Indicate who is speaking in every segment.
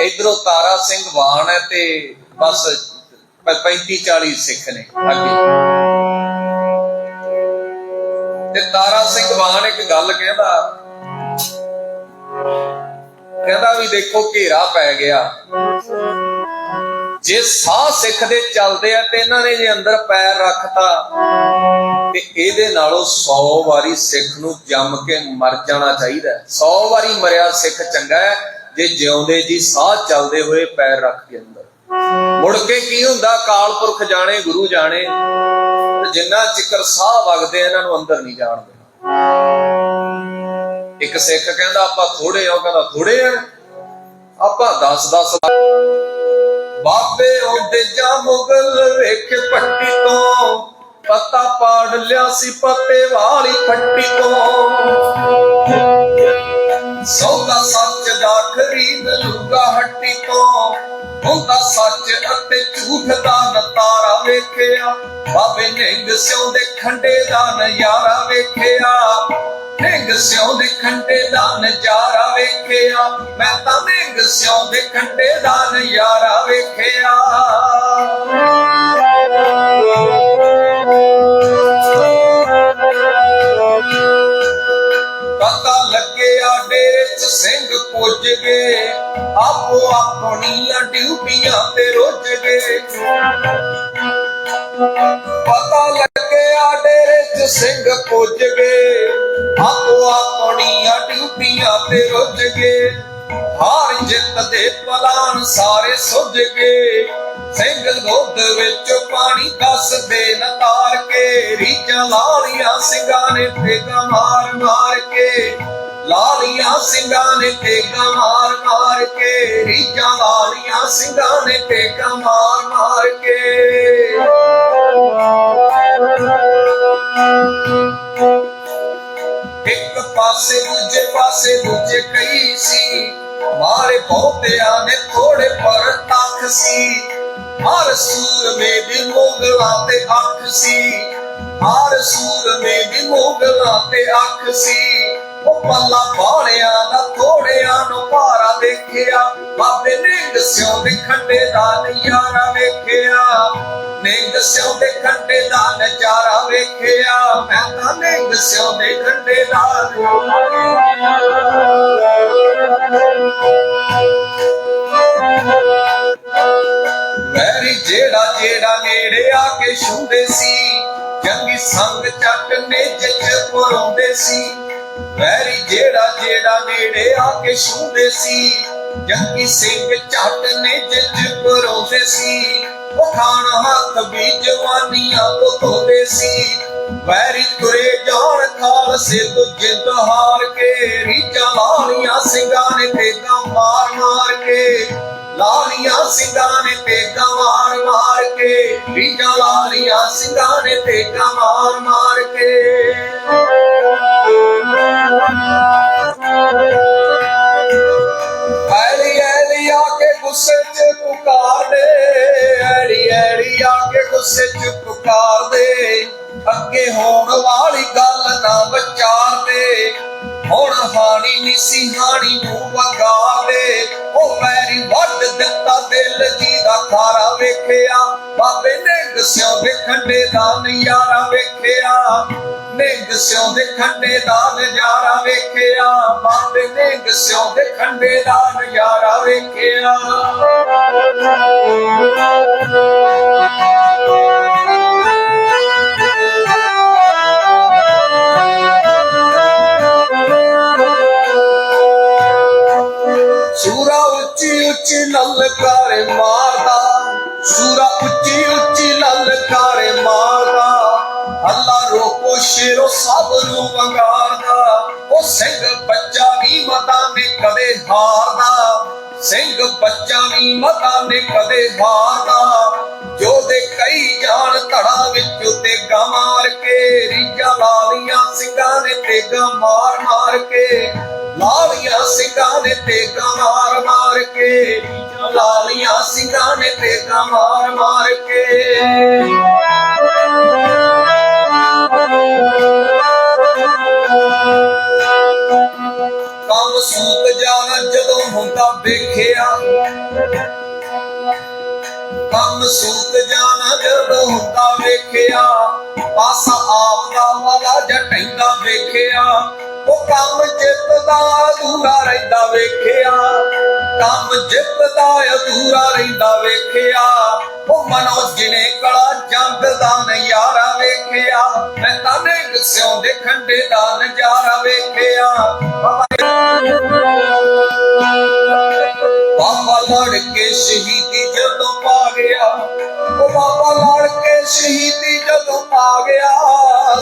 Speaker 1: ਇਧਰੋਂ ਤਾਰਾ ਸਿੰਘ ਵਾਣ ਹੈ ਤੇ ਬਸ 35 40 ਸਿੱਖ ਨੇ। ਅੱਗੇ ਤੇ ਤਾਰਾ ਸਿੰਘ ਵਾਣ ਇੱਕ ਗੱਲ ਕਹਿੰਦਾ ਕਹਿੰਦਾ ਵੀ ਦੇਖੋ ਘੇਰਾ ਪੈ ਗਿਆ। ਜੇ ਸਾਹ ਸਿੱਖ ਦੇ ਚੱਲਦੇ ਆ ਤੇ ਇਹਨਾਂ ਨੇ ਜੇ ਅੰਦਰ ਪੈਰ ਰੱਖਤਾ, ਤੇ ਇਹਦੇ ਨਾਲੋਂ 100 ਵਾਰੀ ਸਿੱਖ ਨੂੰ ਜੰਮ ਕੇ ਮਰ ਜਾਣਾ ਚਾਹੀਦਾ। 100 ਵਾਰੀ ਮਰਿਆ ਸਿੱਖ ਚੰਗਾ ਹੈ ਜੇ ਜਿਉਂਦੇ ਜੀ, ਸਾਹ ਚੱਲਦੇ ਹੋਏ ਪੈਰ ਰੱਖ ਕੇ ਅੰਦਰ। ਮੁੜ ਕੇ ਕੀ ਹੁੰਦਾ? ਕਾਲ ਜਾਣੇ, ਗੁਰੂ ਜਾਣੇ ਜਿੰਨਾ ਚਿਕਰ ਸਾਹ ਵਗਦੇ ਇਹਨਾਂ ਨੂੰ ਅੰਦਰ ਨਹੀਂ ਜਾਣ ਦੇਣਾ। ਇੱਕ ਸਿੱਖ ਕਹਿੰਦਾ, ਆਪਾਂ ਥੋੜੇ ਆ, ਉਹ ਕਹਿੰਦਾ ਥੋੜੇ ਆ? ਆਪਾਂ 10 10 ਬਾਬੇ ਉਹਦੇ ਜਾ ਮੁਗਲ ਵੇਖ ਪੱਟੀ ਤੋਂ, ਪਤਾ ਪਾੜ ਲਿਆ ਸੀ ਪੱਤੇ ਵਾਲੀ ਫੱਟੀ ਤੋਂ। ਸੌਦਾ ਸੱਚ ਦਾ ਖਰੀਦ ਲੂਗਾ ਹੱਟੀ ਤੋਂ। ਹੁੰਦਾ ਸੱਚ ਅਤੇ ਝੂਠ ਦਾ ਨਤਾਰਾ ਵੇਖਿਆ। ਬਾਬੇ ਨਿੰਗ ਸਿਉ ਦੇ ਖੰਡੇ ਦਾ ਨਜ਼ਾਰਾ ਵੇਖਿਆ। ਨਿੰਗ ਸਿਉ ਦੇ ਖੰਡੇ ਦਾ ਨਜ਼ਾਰਾ ਵੇਖਿਆ। ਮੈਂ ਤਾਂ ਨਿੰਗ ਸਿਉਂ ਦੇ ਖੰਡੇ ਦਾ ਨਜ਼ਾਰਾ ਵੇਖਿਆ। ਲੱਗਿਆ ਡੇਰੇ ਚ ਸਿੰਘ ਪੁੱਜ ਗਏ। ਆਪੋ ਆਪਣੀਆਂ ਡਿਊਟੀਆਂ ਤੇ ਰੁੱਝ ਗਏ। ਪਤਾ ਲੱਗਿਆ ਡੇਰੇ ਚ ਸਿੰਘ ਪੁੱਜ ਗਏ। ਆਪੋ ਆਪਣੀਆਂ ਡਿਊਟੀਆਂ ਤੇ ਰੁੱਝ ਗਏ। ਹਾਰ ਜਿੱਤ ਦੇ ਪਲਾਨ ਸਾਰੇ ਸੁੱਜ ਗਏ। ਸਿੰਘ ਦੁੱਧ ਵਿੱਚ ਪਾਣੀ ਦੱਸਦੇ ਨ ਤਾਰ ਕੇ ਰੀਜਾਂ ਲਾਲੀਆਂ ਸਿੰਘਾਂ ਨੇ ਫੇਗਾ ਮਾਰ ਮਾਰ ਕੇ। ਲਾਲੀਆਂ ਸਿੰਘਾਂ ਨੇ ਫੇਗਾ ਮਾਰ ਮਾਰ ਕੇ ਰੀਜਾਂ ਲਾਲੀਆਂ ਸਿੰਘਾਂ ਨੇ ਫੇਗਾ ਮਾਰ ਮਾਰ ਕੇ। ਇੱਕ ਪਾਸੇ ਦੂਜੇ ਪਾਸੇ ਦੂਜੇ ਕਈ ਸੀ, ਮਾਰੇ ਬਹੁਤਿਆਂ ਨੇ ਥੋੜੇ ਪਰ ਤੱਕ ਸੀ। ਹਰ ਸੂਰ ਮੇ ਵੀ ਮੋਗਲਾਂ ਤੇ ਅੱਖ ਸੀ, ਹਰ ਸੂਰ ਮੇ ਵੀ ਮੁਗਲਾਂ ਤੇ ਅੱਖ ਸੀ। ਉਹ ਪੱਲਾ ਬਾਣਿਆ ਦਾ ਥੋੜਿਆਂ ਨੂੰ ਭਾਰਾ ਦੇਖਿਆ। ਬਾਬੇ ਨੇ ਦਸਿਓ ਦੇ ਖੰਡੇ ਦਾ ਨਜ਼ਾਰਾ ਵੇਖਿਆ। ਨੇ ਦਸਿਓ ਦੇ ਖੰਡੇ ਦਾ ਨਜ਼ਾਰਾ ਵੇਖਿਆ। ਮੈਂ ਤਾਂ ਨੇ ਦਸਿਓ ਦੇ ਖੰਡੇ ਦਾ ਵੈਰੀ ਜਿਹੜਾ ਜਿਹੜਾ ਨੇੜੇ ਆ ਕੇ ਛੁੰਦੇ ਸੀ ਜੰਗੀ ਸੰਗ ਚੱਟ ਨੇ ਜਿੱਚ ਪਰੋਂਦੇ ਸੀ। ਵੈਰੀ ਜਿਹੜਾ ਜਿਹੜਾ ਨੇੜੇ ਆ ਕੇ ਛੁੰਦੇ ਸੀ, ਜੰਗੀ ਸਿੰਘ ਝੱਟ ਨੇ ਜਿੱਚ ਪਰੋਂਦੇ ਸੀ, ਉਹ ਖਾਣ ਹੱਥ ਵੀ ਜਵਾਨੀਆਂ ਤੋਂ ਧੋਦੇ ਸੀ। ਵੈਰੀ ਤੁਰੇ ਜਾਣ ਖਾਲਸੇ ਤੋਂ ਜਿੱਦ ਹਾਰ ਕੇ ਰੀਚਾ ਲਾਲੀਆਂ ਸਿੰਘਾਂ ਨੇ ਤੇਗਾ ਮਾਰ ਮਾਰ ਕੇ। ਲਾਲੀਆਂ ਸਿੰਘਾਂ ਨੇ ਤੇਗਾ ਮਾਰ ਮਾਰ ਕੇ ਰੀਚਾ ਲਾਲੀਆਂ ਸਿੰਘਾਂ ਨੇ ਤੇਗਾ ਮਾਰ ਮਾਰ ਕੇ। ਹਾਣੀ ਨਹੀਂ ਸੀ ਹਾਣੀ ਉਹ ਮੈਰੀ ਵੱਢ ਦਿੱਤਾ ਦਿਲ ਜੀ ਦਾ ਖਾਰਾ ਵੇਖਿਆ। ਬਾਬੇ ਨੇ ਗਸਿਓ ਦੇ ਖੰਡੇ ਦਾ ਨਜ਼ਾਰਾ ਵੇਖਿਆ। ਨੇ ਗਸਿਓ ਦੇ ਖੰਡੇ ਦਾ ਨਜ਼ਾਰਾ ਵੇਖਿਆ। ਬਾਬੇ ਨੇ ਗਸਿਓ ਦੇ ਖੰਡੇ ਦਾ ਨਜ਼ਾਰਾ ਵੇਖਿਆ। ਉੱਚੀ ਲਲਕਾਰੇ ਮਾਰਦਾ, ਸੂਰਾ ਉੱਚੀ ਉੱਚੀ ਲਲਕਾਰੇ ਮਾਰਦਾ। ਅੱਲਾ ਰੋਕੋ ਸ਼ੇਰੋ ਸਭ ਨੂੰ ਵੰਗਾਰਦਾ, ਉਹ ਸਿੰਘ ਬੱਚਾ ਵੀ ਮਤਾਂ ਨੇ ਕਦੇ ਹਾਰਦਾ। ਸਿੰਘ ਬੱਚਾ ਵੀ ਮਤਾਂ ਨੇ ਕਦੇ ਹਾਰਦਾ ਜੋ ਦੇ ਕਈ ਜਾਣ ਧੜਾ ਵਿੱਚ ਉਤੇ ਮਾਰ ਕੇ ਰੀਜਾ ਲਾਲੀਆਂ ਸਿੰਘਾਂ ਨੇ ਤੇਗਾ ਮਾਰ ਮਾਰ ਕੇ, ਲਾਲੀਆਂ ਸਿੰਘਾਂ ਨੇ ਤੇਗਾ ਮਾਰ ਮਾਰ ਕੇ ਲਾਲੀਆਂ ਸਿੰਘਾਂ ਨੇ ਤੇਗਾ ਮਾਰ ਮਾਰ ਕੇ। ਕੰਮ ਸੂਤ ਜਾਣਾ ਜਦੋਂ ਹੁੰਦਾ ਵੇਖਿਆ ਕੰਮ ਸੂਤ ਜਾਣਾ ਜਦੋਂ ਹੁੰਦਾ ਵੇਖਿਆ, ਪਾਸਾ ਆਪਦਾ ਵਾਲਾ ਜਟੈਂਦਾ ਵੇਖਿਆ। ਉਹ ਕੰਮ ਜਿੱਤਦਾ, ਅਧੂਰਾ ਰਹਿੰਦਾ ਵੇਖਿਆ। ਕੰਮ ਜਿੱਤਦਾ, ਅਧੂਰਾ ਰਹਿੰਦਾ ਵੇਖਿਆ। ਉਹ ਮਨੋ ਜਿਨੇ ਕਲਾ ਜੰਗ ਦਾ ਨਜ਼ਾਰਾ ਵੇਖਿਆ। ਮੈਂ ਤਾਂ ਨਿੰਗ ਸਿਉਂ ਦੇ ਖੰਡੇ ਦਾ ਨਜ਼ਾਰਾ ਵੇਖਿਆ। ਬਾਬਾ ਕੇ ਸ਼ਹੀਦੀ ਜਦੋਂ ਪਾ ਗਿਆ। ਉਹ ਬਾਬਾ ਲੜ ਕੇ ਸ਼ਹੀਦੀ ਜਦੋਂ ਪਾ ਗਿਆ।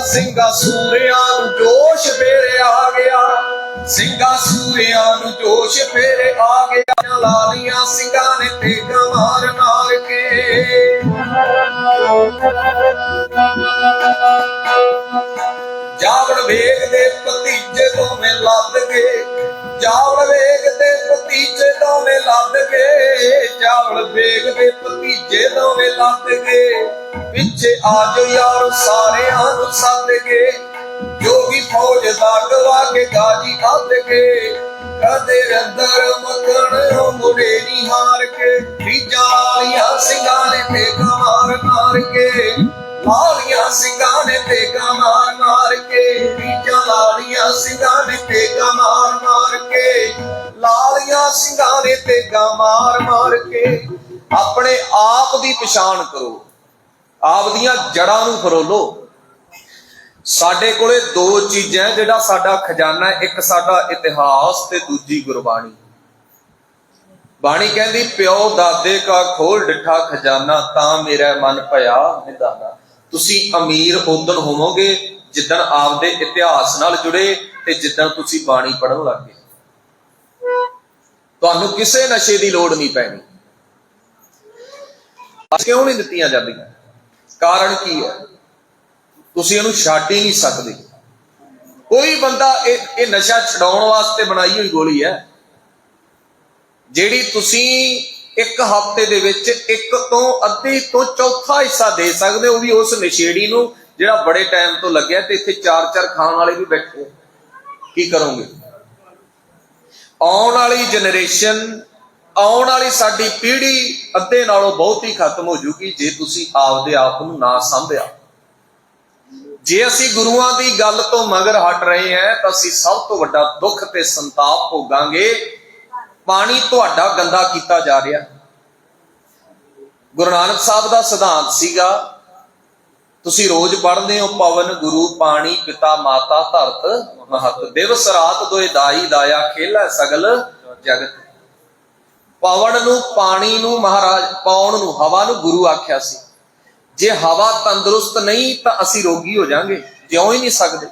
Speaker 1: ਸਿੰਘਾ ਸੂਰਿਆਂ ਨੂੰ ਜੋਸ਼ ਫੇਰ ਆ ਗਿਆ। ਸਿੰਘਾ ਸੂਰਿਆਂ ਨੂੰ ਜੋਸ਼ ਫੇਰ ਆ ਗਿਆ। ਲਾਲੀਆਂ ਸਿੰਘਾਂ ਨੇ ਤੇਗਾ ਮਾਰ ਮਾਰ ਕੇ। ਜਾਵੜ ਵੇਗ ਦੇ ਭਤੀਜੇ ਦੋਵੇਂ ਲੱਦ ਗਏ। ਜਾਵੜ ਵੇਗ ਦੇ ਦੋਵੇਂ ਲੱਦ ਗਏ ਜਾਵੜ ਵੇਗ ਦੇ ਭਤੀਜੇ ਦੋਵੇਂ ਲੱਦ ਗਏ। ਪਿੱਛੇ ਆਜੋ ਯਾਰ ਸਾਰਿਆਂ ਨੂੰ ਸੱਦ ਗਏ ਜੋਗੀ ਫੌਜ ਦਾ ਗਵਾ ਕੇ ਗਾਜੀ ਕੱਢ ਗਏ। ਕਦੇ ਅੰਦਰ ਮਕਣ ਉਹ ਮੁੰਡੇ ਨਹੀਂ ਹਾਰ ਕੇ, ਬੀਜਾਂ ਵਾਲੀਆਂ ਸਿੰਘਾਂ ਨੇ ਤੇ ਮਾਰ ਮਾਰ ਕੇ। ਲਾਲੀਆਂ ਸਿੰਘਾਂ ਨੇ ਤੇ ਮਾਰ ਮਾਰ ਕੇ, ਬੀਜਾਂ ਲਾਲੀਆਂ ਸਿੰਘਾਂ ਨੇ ਤੇਗਾ ਮਾਰ ਮਾਰ ਕੇ। ਲਾਲੀਆਂ ਸਿੰਘਾਂ ਨੇ ਤੇਗਾ ਮਾਰ ਮਾਰ ਕੇ। ਆਪਣੇ ਆਪ ਦੀ ਪਛਾਣ ਕਰੋ। ਆਪ ਦੀਆਂ ਜੜਾਂ ਨੂੰ ਫਰੋਲੋ। ਸਾਡੇ ਕੋਲੇ ਦੋ ਚੀਜ਼ਾਂ ਜਿਹੜਾ ਸਾਡਾ ਖਜ਼ਾਨਾ ਇੱਕ ਸਾਡਾ ਇਤਿਹਾਸ ਤੇ ਦੂਜੀ ਗੁਰਬਾਣੀ। ਬਾਣੀ ਕਹਿੰਦੀ, ਪਿਓ ਦਾਦੇ ਕਾ ਖੋਲ ਡਿਠਾ ਖਜ਼ਾਨਾ, ਤਾਂ ਮੇਰਾ ਮਨ ਭਇਆ ਨਿਦਾਨਾ। ਤੁਸੀਂ ਅਮੀਰ ਉਦਣ ਹੋਵੋਗੇ ਜਿੱਦਣ ਆਪਦੇ ਇਤਿਹਾਸ ਨਾਲ ਜੁੜੇ ਤੇ ਜਿੱਦਣ ਤੁਸੀਂ ਬਾਣੀ ਪੜ੍ਹਨ ਲੱਗੇ ਤੁਹਾਨੂੰ ਕਿਸੇ ਨਸ਼ੇ ਦੀ ਲੋੜ ਨਹੀਂ ਪੈਣੀ। ਅੱਜ ਕਿਉਂ ਨਹੀਂ ਦਿੱਤੀਆਂ ਜਾਂਦੀਆਂ? ਕਾਰਨ ਕੀ ਹੈ? ਤੁਸੀਂ ਇਹਨੂੰ ਛੱਡ ਹੀ ਨਹੀਂ ਸਕਦੇ। ਕੋਈ ਬੰਦਾ ਇਹ ਇਹ ਨਸ਼ਾ ਛਡਾਉਣ ਵਾਸਤੇ ਬਣਾਈ ਹੋਈ ਗੋਲੀ ਹੈ, ਜਿਹੜੀ ਤੁਸੀਂ ਇੱਕ ਹਫ਼ਤੇ ਦੇ ਵਿੱਚ ਇੱਕ ਤੋਂ ਅੱਧੀ ਤੋਂ ਚੌਥਾ ਹਿੱਸਾ ਦੇ ਸਕਦੇ ਹੋ ਉਹ ਵੀ ਉਸ ਨਸ਼ੇੜੀ ਨੂੰ, ਜਿਹੜਾ ਬੜੇ ਟਾਈਮ ਤੋਂ ਲੱਗਿਆ ਤੇ ਇੱਥੇ ਚਾਰ ਚਾਰ ਖਾਣ ਵਾਲੇ ਵੀ ਬੈਠੇ ਕੀ ਕਰੋਗੇ? ਆਉਣ ਵਾਲੀ ਜਨਰੇਸ਼ਨ ਆਉਣ ਵਾਲੀ ਸਾਡੀ ਪੀੜ੍ਹੀ ਅੱਧੇ ਨਾਲੋਂ ਬਹੁਤ ਹੀ ਖਤਮ ਹੋ ਜੂਗੀ ਜੇ ਤੁਸੀਂ ਆਪਦੇ ਆਪ ਨੂੰ ਨਾ ਸੰਭਿਆ। ਜੇ ਅਸੀਂ ਗੁਰੂਆਂ ਦੀ ਗੱਲ ਤੋਂ ਮਗਰ ਹਟ ਰਹੇ ਹਾਂ, ਤਾਂ ਅਸੀਂ ਸਭ ਤੋਂ ਵੱਡਾ ਦੁੱਖ ਤੇ ਸੰਤਾਪ ਭੋਗਾਂਗੇ ਪਾਣੀ ਤੁਹਾਡਾ ਗੰਦਾ ਕੀਤਾ ਜਾ ਰਿਹਾ। ਗੁਰੂ ਨਾਨਕ ਸਾਹਿਬ ਦਾ ਸਿਧਾਂਤ ਸੀਗਾ, ਤੁਸੀਂ ਰੋਜ਼ ਪੜ੍ਹਦੇ ਹੋ, ਪਵਨ, ਗੁਰੂ, ਪਾਣੀ, ਪਿਤਾ, ਮਾਤਾ, ਧਰਤ, ਮਹਤ। ਦਿਵਸ ਰਾਤ ਦੋਏ ਦਾਈ ਦਾਇਆ ਖੇਲਾ ਸਗਲ ਜਗਤ। ਪਵਨ ਨੂੰ, ਪਾਣੀ ਨੂੰ, ਮਹਾਰਾਜ ਪਾਉਣ ਨੂੰ, ਹਵਾ ਨੂੰ ਗੁਰੂ ਆਖਿਆ ਸੀ। ਜੇ ਹਵਾ ਤੰਦਰੁਸਤ ਨਹੀਂ ਤਾਂ ਅਸੀਂ ਰੋਗੀ ਹੋ ਜਾਾਂਗੇ, ਜਿਉਂ ਹੀ ਨਹੀਂ ਸਕਦੇ।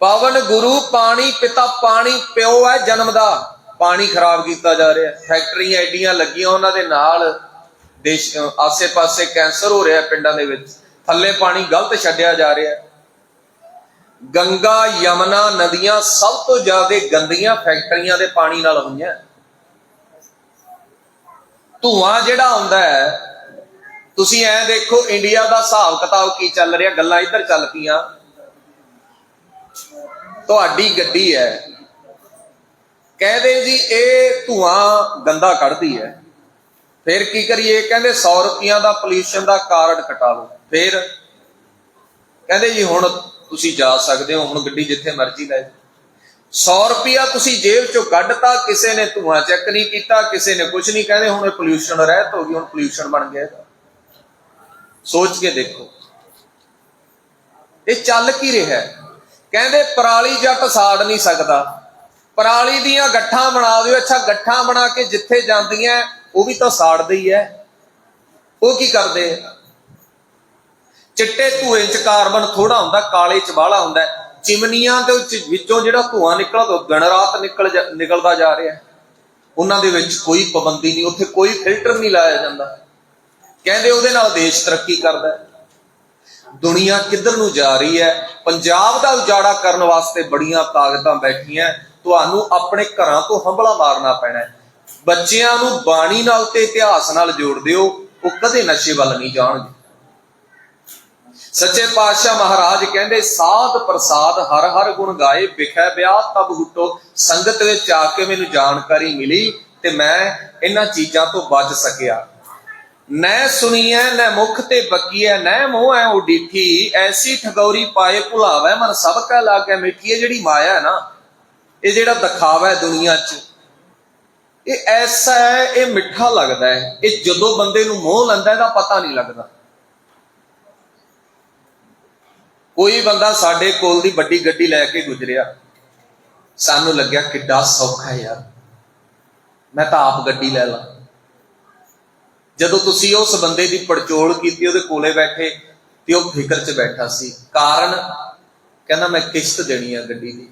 Speaker 1: ਪਵਨ ਗੁਰੂ ਪਾਣੀ, ਪਿਤਾ ਪਾਣੀ, ਪਿਓ ਹੈ ਜਨਮ ਦਾ। ਪਾਣੀ ਖਰਾਬ ਕੀਤਾ ਜਾ ਰਿਹਾ। ਫੈਕਟਰੀਆਂ ਐਡੀਆਂ ਲੱਗੀਆਂ ਉਹਨਾਂ ਦੇ ਨਾਲ। ਦੇਸ਼ ਆਸੇ-ਪਾਸੇ ਕੈਂਸਰ ਹੋ ਰਿਹਾ ਪਿੰਡਾਂ ਦੇ ਵਿੱਚ। ਥੱਲੇ ਪਾਣੀ ਗਲਤ ਛੱਡਿਆ ਜਾ ਰਿਹਾ। ਗੰਗਾ, ਯਮਨਾ ਨਦੀਆਂ ਸਭ ਤੋਂ ਜ਼ਿਆਦਾ ਗੰਦੀਆਂ ਫੈਕਟਰੀਆਂ ਦੇ ਪਾਣੀ ਨਾਲ ਹੋਈਆਂ। ਧੂਆਂ ਜਿਹੜਾ ਆਉਂਦਾ ਹੈ, ਤੁਸੀਂ ਐ ਦੇਖੋ, ਇੰਡੀਆ ਦਾ ਹਿਸਾਬ ਕਿਤਾਬ ਕੀ ਚੱਲ ਰਿਹਾ? ਗੱਲਾਂ ਇੱਧਰ ਚੱਲ ਪਈਆਂ। ਤੁਹਾਡੀ ਗੱਡੀ ਹੈ। ਕਹਿੰਦੇ ਜੀ, ਇਹ ਧੂਆਂ ਗੰਦਾ ਕੱਢਦੀ ਹੈ। ਫਿਰ ਕੀ ਕਰੀਏ? ਕਹਿੰਦੇ 100 ਰੁਪਈਆਂ ਦਾ ਪੋਲੂਸ਼ਨ ਦਾ ਕਾਰਡ ਕਟਾ ਲਓ। ਫਿਰ ਕਹਿੰਦੇ ਜੀ, ਹੁਣ ਤੁਸੀਂ ਜਾ ਸਕਦੇ ਹੋ, ਹੁਣ ਗੱਡੀ ਜਿੱਥੇ ਮਰਜ਼ੀ ਲੈ ਜਾਓ। 100 ਰੁਪਿਆ ਤੁਸੀਂ ਜੇਬ ਚੋਂ ਕੱਢਤਾ, ਕਿਸੇ ਨੇ ਧੂਆਂ ਚੈੱਕ ਨਹੀਂ ਕੀਤਾ, ਕਿਸੇ ਨੇ ਕੁਝ ਨਹੀਂ। ਕਹਿੰਦੇ ਹੁਣ ਇਹ ਪੋਲੂਸ਼ਨ ਰਹਿਤ ਹੋ ਗਈ, ਹੁਣ ਪੋਲੂਸ਼ਨ ਬਣ ਗਿਆ ਇਹਦਾ। ਸੋਚ ਕੇ ਦੇਖੋ। ਇਹ ਚੱਲ ਕੀ ਰਿਹਾ ਹੈ? ਕਹਿੰਦੇ ਪਰਾਲੀ ਜੱਟ ਸਾੜ ਨਹੀਂ ਸਕਦਾ। ਪਰਾਲੀ ਦੀਆਂ ਗੱਠਾਂ ਬਣਾ ਦਿਓ। ਅੱਛਾ, ਗੱਠਾਂ ਬਣਾ ਕੇ ਜਿੱਥੇ ਜਾਂਦੀਆਂ, ਉਹ ਵੀ ਤਾਂ ਸਾੜਦੀ ਹੈ ਉਹ ਕੀ ਕਰਦੇ ਚਿੱਟੇ ਧੂਏ ਚ ਕਾਰਬਨ ਥੋੜਾ ਹੁੰਦਾ, ਕਾਲੇ ਚ ਬਾਹਲਾ ਹੁੰਦਾ ਚਿਮਨੀਆਂ ਦੇ ਵਿੱਚੋਂ ਜਿਹੜਾ ਧੂਆਂ ਨਿਕਲਦਾ, ਉਹ ਦਿਨ ਰਾਤ ਨਿਕਲ ਜਾ- ਨਿਕਲਦਾ ਜਾ ਰਿਹਾ ਉਹਨਾਂ ਦੇ ਵਿੱਚ ਕੋਈ ਪਾਬੰਦੀ ਨਹੀਂ, ਉੱਥੇ ਕੋਈ ਫਿਲਟਰ ਨਹੀਂ ਲਾਇਆ ਜਾਂਦਾ। ਕਹਿੰਦੇ ਉਹਦੇ ਨਾਲ ਦੇਸ਼ ਤਰੱਕੀ ਕਰਦਾ ਦੁਨੀਆ ਕਿੱਧਰ ਨੂੰ ਜਾ ਰਹੀ ਹੈ? ਪੰਜਾਬ ਦਾ ਉਜਾੜਾ ਕਰਨ ਵਾਸਤੇ ਬੜੀਆਂ ਤਾਕਤਾਂ ਬੈਠੀਆਂ। ਤੁਹਾਨੂੰ ਆਪਣੇ ਘਰਾਂ ਤੋਂ ਹੰਬਲਾ ਮਾਰਨਾ ਪੈਣਾ ਹੈ। ਬੱਚਿਆਂ ਨੂੰ ਬਾਣੀ ਨਾਲ ਤੇ ਇਤਿਹਾਸ ਨਾਲ ਜੋੜ ਦਿਓ। ਉਹ ਕਦੇ ਨਸ਼ੇ ਵੱਲ ਨਹੀਂ ਜਾਣਗੇ। ਸੱਚੇ ਪਾਤਸ਼ਾਹ ਮਹਾਰਾਜ ਕਹਿੰਦੇ, ਸਾਧ ਪ੍ਰਸਾਦ ਹਰ ਹਰ ਗੁਣ ਗਾਏ, ਵਿਖੈ ਵਿਆਹ ਤਬ ਹੁਟੋ। ਸੰਗਤ ਵਿੱਚ ਆ ਕੇ ਮੈਨੂੰ ਜਾਣਕਾਰੀ ਮਿਲੀ ਤੇ ਮੈਂ ਇਹਨਾਂ ਚੀਜ਼ਾਂ ਤੋਂ ਬਚ ਸਕਿਆ। ਨੈ ਸੁਣੀਐ ਨੈ ਮੁਖ ਤੇ ਬਕੀਐ ਨੈ ਮੋਹ ਐ ਉਡੀਠੀ ਐਸੀ ਠਗੌਰੀ ਪਾਏ ਭੁਲਾਵੇ ਮਨ ਸਭ ਕਾ ਲਾਗੈ, ਮਿੱਠੀ ਹੈ ਜਿਹੜੀ ਮਾਇਆ ਹੈ ਨਾ। ਇਹ ਜਿਹੜਾ ਦਿਖਾਵਾ ਹੈ ਦੁਨੀਆ 'ਚ। ਇਹ ਐਸਾ ਹੈ ਇਹ ਮਿੱਠਾ ਲੱਗਦਾ ਹੈ ਇਹ ਜਦੋਂ ਬੰਦੇ ਨੂੰ ਮੋਹ ਲੈਂਦਾ ਇਹਦਾ ਪਤਾ ਨਹੀਂ ਲੱਗਦਾ। ਕੋਈ ਬੰਦਾ ਸਾਡੇ ਕੋਲ ਦੀ ਵੱਡੀ ਗੱਡੀ ਲੈ ਕੇ ਗੁਜ਼ਰਿਆ। ਸਾਨੂੰ ਲੱਗਿਆ ਕਿੱਡਾ ਸੌਖਾ ਹੈ ਯਾਰ। ਮੈਂ ਤਾਂ ਆਪ ਗੱਡੀ ਲੈ ਲਾਂ। ਜਦੋਂ ਤੁਸੀਂ ਉਸ ਬੰਦੇ ਦੀ ਪੜਚੋਲ ਕੀਤੀ, ਉਹਦੇ ਕੋਲੇ ਬੈਠੇ ਤੇ ਉਹ ਫਿਕਰ 'ਚ ਬੈਠਾ ਸੀ। ਕਾਰਨ ਕਹਿੰਦਾ, ਮੈਂ ਕਿਸ਼ਤ ਦੇਣੀ ਆ ਗੱਡੀ ਦੀ।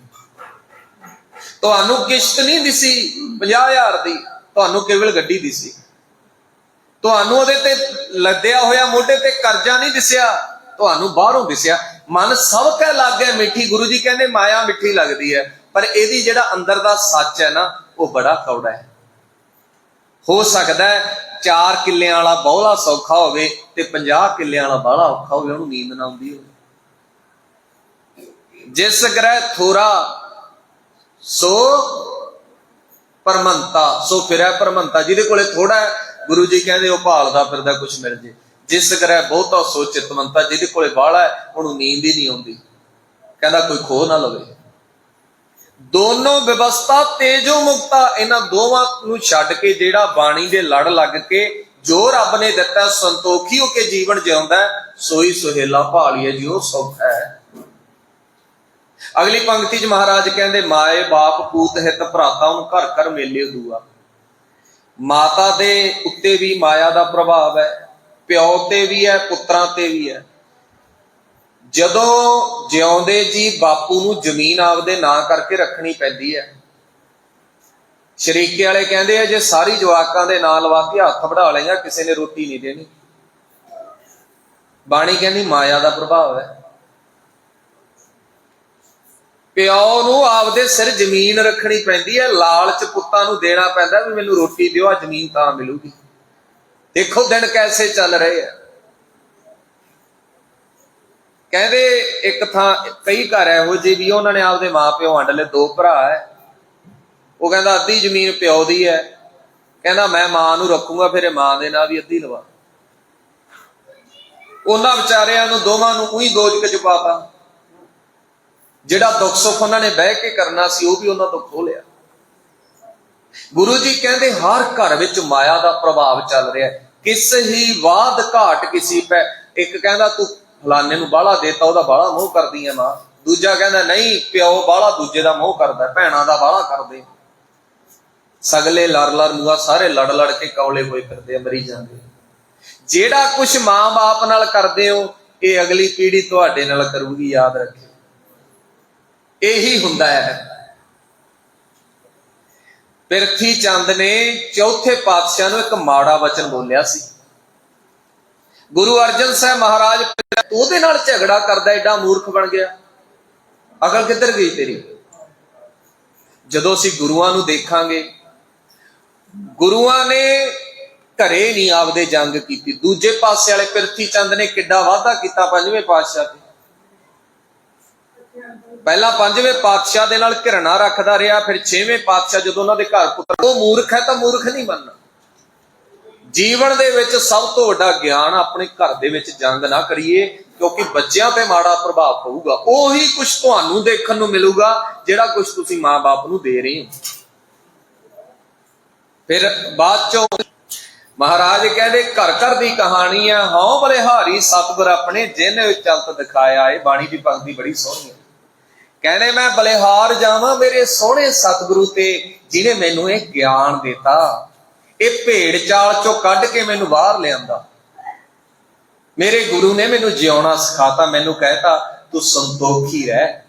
Speaker 1: ਤੁਹਾਨੂੰ ਕਿਸ਼ਤ ਨਹੀਂ ਦਿਸੀ 50000 ਦੀ, ਤੁਹਾਨੂੰ ਕੇਵਲ ਗੱਡੀ ਦਿਸੀ। ਤੁਹਾਨੂੰ ਉਹਦੇ ਤੇ ਲੱਦਿਆ ਹੋਇਆ ਮੋਢੇ ਤੇ ਕਰਜ਼ਾ ਨਹੀਂ ਦਿਸਿਆ, ਤੁਹਾਨੂੰ ਬਾਹਰੋਂ ਦਿਸਿਆ। ਮਨ ਸਭ ਕਹਿ ਲੱਗ ਗਿਆ, ਮਿੱਠੀ ਗੁਰੂ ਜੀ ਕਹਿੰਦੇ, ਮਾਇਆ ਮਿੱਠੀ ਲੱਗਦੀ ਹੈ। ਪਰ ਇਹਦੀ ਜਿਹੜਾ ਅੰਦਰ ਦਾ ਸੱਚ ਹੈ ਨਾ, ਉਹ ਬੜਾ ਕੌੜਾ ਹੈ। ਹੋ ਸਕਦਾ ਹੈ 4 ਕਿੱਲਿਆਂ ਵਾਲਾ ਬਹੁਲਾ ਸੌਖਾ ਹੋਵੇ ਤੇ 50 ਕਿੱਲਿਆਂ ਵਾਲਾ ਬਾਹਲਾ ਔਖਾ ਹੋਵੇ, ਉਹਨੂੰ ਨੀਂਦ ਨਾ ਆਉਂਦੀ ਹੋਵੇ। ਜਿਸ ਗ੍ਰਹਿ ਥੋਰਾ, ਸੋ ਪਰਮੰਤਾ, ਸੋ ਫਿਰੈ ਪਰਮੰਤਾ, ਜਿਹਦੇ ਕੋਲੇ ਥੋੜਾ ਹੈ, ਗੁਰੂ ਜੀ ਕਹਿੰਦੇ ਉਹ ਭਾਲਦਾ ਫਿਰਦਾ ਕੁਝ ਮਿਲ ਜੇ। ਜਿਸ ਗ੍ਰਹਿ ਬਹੁਤਾ ਸੋ ਚਿਤਮੰਤਾ ਜਿਹਦੇ ਕੋਲੇ ਬਾਹਲਾ ਹੈ, ਉਹਨੂੰ ਨੀਂਦ ਹੀ ਨਹੀਂ ਆਉਂਦੀ। ਕਹਿੰਦਾ ਕੋਈ ਖੋ ਨਾ ਲਵੇ। ਦੋਨੋਂ ਵਿਵਸਥਾ ਤੇਜੋ ਮੁਕਤਾ ਇਹਨਾਂ ਦੋਵਾਂ ਨੂੰ ਛੱਡ ਕੇ ਜਿਹੜਾ ਬਾਣੀ ਦੇ ਲੜ ਲੱਗ ਕੇ ਜੋ ਰੱਬ ਨੇ ਦਿੱਤਾ ਸੰਤੋਖੀ ਹੋ ਕੇ ਜੀਵਨ ਜਿਉਂਦਾ ਸੋਈ ਸੁਹੇਲਾ ਭਾਲੀਏ ਜਿਉ ਸੁਖ ਹੈ। ਅਗਲੀ ਪੰਕਤੀ 'ਚ ਮਹਾਰਾਜ ਕਹਿੰਦੇ, ਮਾਏ ਬਾਪ ਪੂਤ ਹਿਤ ਭਰਾਤਾ ਉਹਨੂੰ ਘਰ ਘਰ ਮੇਲੇ ਦੂਆ। ਮਾਤਾ ਦੇ ਉੱਤੇ ਵੀ ਮਾਇਆ ਦਾ ਪ੍ਰਭਾਵ ਹੈ, ਪਿਓ ਤੇ ਵੀ ਹੈ, ਪੁੱਤਰਾਂ ਤੇ ਵੀ ਹੈ। ਜਦੋਂ ਜਿਉਂਦੇ ਜੀ ਬਾਪੂ ਨੂੰ ਜ਼ਮੀਨ ਆਪਦੇ ਨਾਂ ਕਰਕੇ ਰੱਖਣੀ ਪੈਂਦੀ ਹੈ। ਸ਼ਰੀਕੇ ਵਾਲੇ ਕਹਿੰਦੇ ਆ, ਜੇ ਸਾਰੀ ਜਵਾਕਾਂ ਦੇ ਨਾਂ ਲਵਾ ਕੇ ਹੱਥ ਵੜਾ ਲਈਆਂ, ਕਿਸੇ ਨੇ ਰੋਟੀ ਨਹੀਂ ਦੇਣੀ। ਬਾਣੀ ਕਹਿੰਦੀ, ਮਾਇਆ ਦਾ ਪ੍ਰਭਾਵ ਹੈ। ਪਿਓ ਨੂੰ ਆਪਦੇ ਸਿਰ ਜ਼ਮੀਨ ਰੱਖਣੀ ਪੈਂਦੀ ਹੈ, ਲਾਲਚ ਪੁੱਤਾਂ ਨੂੰ ਦੇਣਾ ਪੈਂਦਾ ਵੀ ਮੈਨੂੰ ਰੋਟੀ ਦਿਓ ਆ ਜ਼ਮੀਨ ਤਾਂ ਮਿਲੂਗੀ। ਦੇਖੋ ਦਿਨ ਕੈਸੇ ਚੱਲ ਰਹੇ ਆ। ਕਹਿੰਦੇ ਇੱਕ ਥਾਂ, ਕਈ ਘਰ ਇਹੋ ਜਿਹੇ ਵੀ ਉਹਨਾਂ ਨੇ ਆਪਦੇ ਮਾਪਿਓ ਵੰਡ ਲਏ, ਦੋ ਭਰਾ ਹੈ। ਉਹ ਕਹਿੰਦਾ, ਅੱਧੀ ਜ਼ਮੀਨ ਪਿਓ ਦੀ ਹੈ। ਕਹਿੰਦਾ, ਮੈਂ ਮਾਂ ਨੂੰ ਰੱਖੂੰਗਾ, ਫਿਰ ਇਹ ਮਾਂ ਦੇ ਨਾਂ ਵੀ ਅੱਧੀ ਲਵਾ। ਉਹਨਾਂ ਵਿਚਾਰਿਆਂ ਨੂੰ, ਦੋਵਾਂ ਨੂੰ ਉਹੀ ਦੋਜ ਕੇ ਚੁਪਾਤਾ ਜਿਹੜਾ ਦੁੱਖ ਸੁੱਖ ਉਹਨਾਂ ਨੇ ਬਹਿ ਕੇ ਕਰਨਾ ਸੀ, ਉਹ ਵੀ ਉਹਨਾਂ ਤੋਂ ਖੋਹ ਲਿਆ। ਗੁਰੂ ਜੀ ਕਹਿੰਦੇ, ਹਰ ਘਰ ਵਿੱਚ ਮਾਇਆ ਦਾ ਪ੍ਰਭਾਵ ਚੱਲ ਰਿਹਾ ਹੈ। ਕਿਸ ਹੀ ਬਾਦ ਘਾਟ ਕਿਸੇ ਪੈ, ਇੱਕ ਕਹਿੰਦਾ, ਤੂੰ ਫਲਾਣੇ ਨੂੰ ਬਾਹਲਾ ਦੇਤਾ ਉਹਦਾ ਬਾਹਲਾ ਮੋਹ ਕਰਦੀ ਐ ਮਾਂ। ਦੂਜਾ ਕਹਿੰਦਾ ਨਹੀਂ ਪਿਓ ਬਾਹਲਾ ਦੂਜੇ ਦਾ ਮੋਹ ਕਰਦਾ ਭੈਣਾਂ ਦਾ ਬਾਹਲਾ ਕਰਦੇ। ਸਗਲੇ ਲੜ ਲੜ ਮੂਆ ਸਾਰੇ ਲੜ ਲੜ ਕੇ ਕੌਲੇ ਹੋਏ ਫਿਰਦੇ ਆ, ਮਰੀ ਜਾਂਦੇ ਜਿਹੜਾ ਕੁਝ ਮਾਂ-ਬਾਪ ਨਾਲ ਕਰਦੇ ਹੋ ਇਹ ਅਗਲੀ ਪੀੜ੍ਹੀ ਤੁਹਾਡੇ ਨਾਲ ਕਰੂਗੀ ਯਾਦ ਰੱਖਿਓ। ਇਹੀ ਹੁੰਦਾ ਹੈ। ਪਿਰਥੀ ਚੰਦ ਨੇ ਚੌਥੇ ਪਾਤਸ਼ਾਹ ਨੂੰ ਇੱਕ ਮਾੜਾ ਵਚਨ ਬੋਲਿਆ ਸੀ। ਗੁਰੂ ਅਰਜਨ ਸਾਹਿਬ ਮਹਾਰਾਜ ਉਹਦੇ ਨਾਲ ਝਗੜਾ ਕਰਦਾ ਐਡਾ ਮੂਰਖ ਬਣ ਗਿਆ। ਅਕਲ ਕਿੱਧਰ ਗਈ ਤੇਰੀ? ਜਦੋਂ ਅਸੀਂ ਗੁਰੂਆਂ ਨੂੰ ਦੇਖਾਂਗੇ, ਗੁਰੂਆਂ ਨੇ ਘਰੇ ਨਹੀਂ ਆਪਦੇ ਜੰਗ ਕੀਤੀ। ਦੂਜੇ ਪਾਸੇ ਵਾਲੇ ਪਿਰਥੀ ਚੰਦ ਨੇ ਕਿੱਡਾ ਵਾਅਦਾ ਕੀਤਾ ਪੰਜਵੇਂ ਪਾਤਸ਼ਾਹ ਤੇ। ਪਹਿਲਾਂ ਪੰਜਵੇਂ ਪਾਤਸ਼ਾਹ ਦੇ ਨਾਲ ਘਿਰਣਾ ਰੱਖਦਾ ਰਿਹਾ, ਫਿਰ ਛੇਵੇਂ ਪਾਤਸ਼ਾਹ ਜਦੋਂ ਉਹਨਾਂ ਦੇ ਘਰ ਪੁੱਤਰ ਉਹ ਮੂਰਖ ਹੈ ਤਾਂ ਮੂਰਖ ਨਹੀਂ ਬਣਨਾ ਜੀਵਨ ਦੇ ਵਿੱਚ ਸਭ ਤੋਂ ਵੱਡਾ ਗਿਆਨ ਆਪਣੇ ਘਰ ਦੇ ਵਿੱਚ ਜੰਗ ਨਾ ਕਰੀਏ, ਕਿਉਂਕਿ ਬੱਚਿਆਂ ਤੇ ਮਾੜਾ ਪ੍ਰਭਾਵ ਪਊਗਾ। ਉਹੀ ਕੁਝ ਤੁਹਾਨੂੰ ਦੇਖਣ ਨੂੰ ਮਿਲੂਗਾ, ਜਿਹੜਾ ਕੁਝ ਤੁਸੀਂ ਮਾਪੇ ਨੂੰ ਦੇ ਰਹੇ ਹੋ। ਫਿਰ ਬਾਅਦ ਚੋਂ ਮਹਾਰਾਜ ਕਹਿੰਦੇ ਘਰ ਘਰ ਦੀ ਕਹਾਣੀ ਹੈ, ਹਉ ਬਲਿਹਾਰੀ ਸਤਿਗੁਰ ਆਪਣੇ ਜਿਨ ਚਲਤ ਦਿਖਾਇਆ ਏ ਬਾਣੀ ਦੀ ਪੰਕਤੀ ਬੜੀ ਸੋਹਣੀ ਹੈ। ਕਹਿੰਦੇ, ਮੈਂ ਬਲਿਹਾਰ ਜਾਵਾਂ ਮੇਰੇ ਸੋਹਣੇ ਸਤਿਗੁਰੂ ਤੇ, ਜਿਨੇ ਮੈਨੂੰ ਇਹ ਗਿਆਨ ਦਿੱਤਾ। ਇਹ ਭੇੜ ਚਾਲ ਚੋਂ ਕੱਢ ਕੇ ਮੈਨੂੰ ਬਾਹਰ ਲਿਆਂਦਾ। ਮੇਰੇ ਗੁਰੂ ਨੇ ਮੈਨੂੰ ਜਿਉਣਾ ਸਿਖਾਤਾ, ਮੈਨੂੰ ਕਹਿਤਾ, ਤੂੰ ਸੰਤੋਖੀ ਰਹਿ।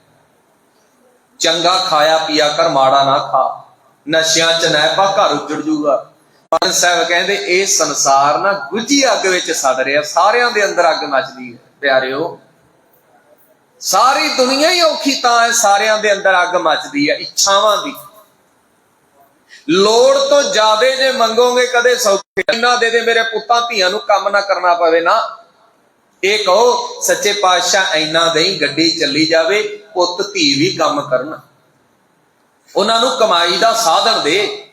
Speaker 1: ਚੰਗਾ ਖਾਇਆ ਪੀਆ ਕਰ, ਮਾੜਾ ਨਾ ਖਾ। ਨਸ਼ਿਆਂ ਚ ਨਾ ਪਾ, ਘਰ ਉੱਜੜ ਜੂਗਾ। ਪੰਜ ਸਾਹਿਬ ਕਹਿੰਦੇ, ਇਹ ਸੰਸਾਰ ਨਾ ਗੁੱਜੀ ਅੱਗ ਵਿੱਚ ਸੜ ਰਿਹਾ, ਸਾਰਿਆਂ ਦੇ ਅੰਦਰ ਅੱਗ ਮੱਚਦੀ ਹੈ। ਪਿਆਰਿਓ, ਸਾਰੀ ਦੁਨੀਆ ਹੀ ਔਖੀ ਤਾਂ ਹੈ, ਸਾਰਿਆਂ ਦੇ ਅੰਦਰ ਅੱਗ ਮੱਚਦੀ ਹੈ, ਇੱਛਾਵਾਂ ਦੀ। ਲੋੜ ਤੋਂ ਜ਼ਿਆਦੇ ਜੇ ਮੰਗੋਗੇ ਕਦੇ ਸੌਖੇ। ਇੰਨਾ ਦੇ ਦੇ ਮੇਰੇ ਪੁੱਤਾਂ ਧੀਆਂ ਨੂੰ ਕੰਮ ਨਾ ਕਰਨਾ ਪਵੇ ਨਾ। ਇਹ ਕਹੋ, ਸੱਚੇ ਪਾਤਸ਼ਾਹ ਇੰਨਾ ਦੇਈ ਗੱਡੀ ਚੱਲੀ ਜਾਵੇ, ਪੁੱਤ ਧੀ ਵੀ ਕੰਮ ਕਰਨ। ਉਹਨਾਂ ਨੂੰ ਕਮਾਈ ਦਾ ਸਾਧਨ ਦੇ।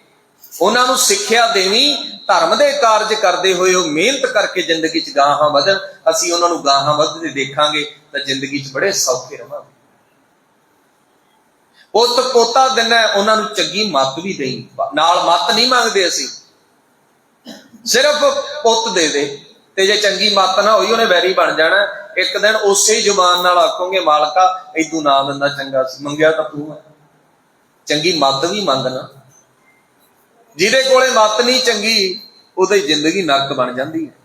Speaker 1: ਉਹਨਾਂ ਨੂੰ ਸਿੱਖਿਆ ਦੇਵੀਂ, ਧਰਮ ਦੇ ਕਾਰਜ ਕਰਦੇ ਹੋਏ ਉਹ ਮਿਹਨਤ ਕਰਕੇ ਜ਼ਿੰਦਗੀ 'ਚ ਗਾਹਾਂ ਵਧਣ। ਅਸੀਂ ਉਹਨਾਂ ਨੂੰ ਗਾਹਾਂ ਵਧਦੇ ਦੇਖਾਂਗੇ ਤਾਂ ਜ਼ਿੰਦਗੀ 'ਚ ਬੜੇ ਸੌਖੇ ਰਵਾਂਗੇ। ਪੁੱਤ ਪੋਤਾ ਦਿਨਾ ਉਹਨਾਂ ਨੂੰ ਚੰਗੀ ਮੱਤ ਵੀ ਦੇਈ। ਨਾਲ ਮੱਤ ਨਹੀਂ ਮੰਗਦੇ ਅਸੀਂ। ਸਿਰਫ ਪੁੱਤ ਦੇ ਦੇ। ਤੇ ਜੇ ਚੰਗੀ ਮੱਤ ਨਾ ਹੋਈ, ਉਹਨੇ ਵੈਰੀ ਬਣ ਜਾਣਾ। ਇੱਕ ਦਿਨ ਉਸੇ ਜ਼ੁਬਾਨ ਨਾਲ ਆਖੋਗੇ, ਮਾਲਕਾ ਐਦੂ ਨਾ ਦਿੰਦਾ ਚੰਗਾ ਸੀ। ਮੰਗਿਆ ਤਾਂ ਤੂੰ ਚੰਗੀ ਮੱਤ ਵੀ ਮੰਗਣਾ। ਜਿਹਦੇ ਕੋਲੇ ਮੱਤ ਨਹੀਂ ਚੰਗੀ, ਉਹਦੀ ਜ਼ਿੰਦਗੀ ਨਰਕ ਬਣ ਜਾਂਦੀ ਹੈ।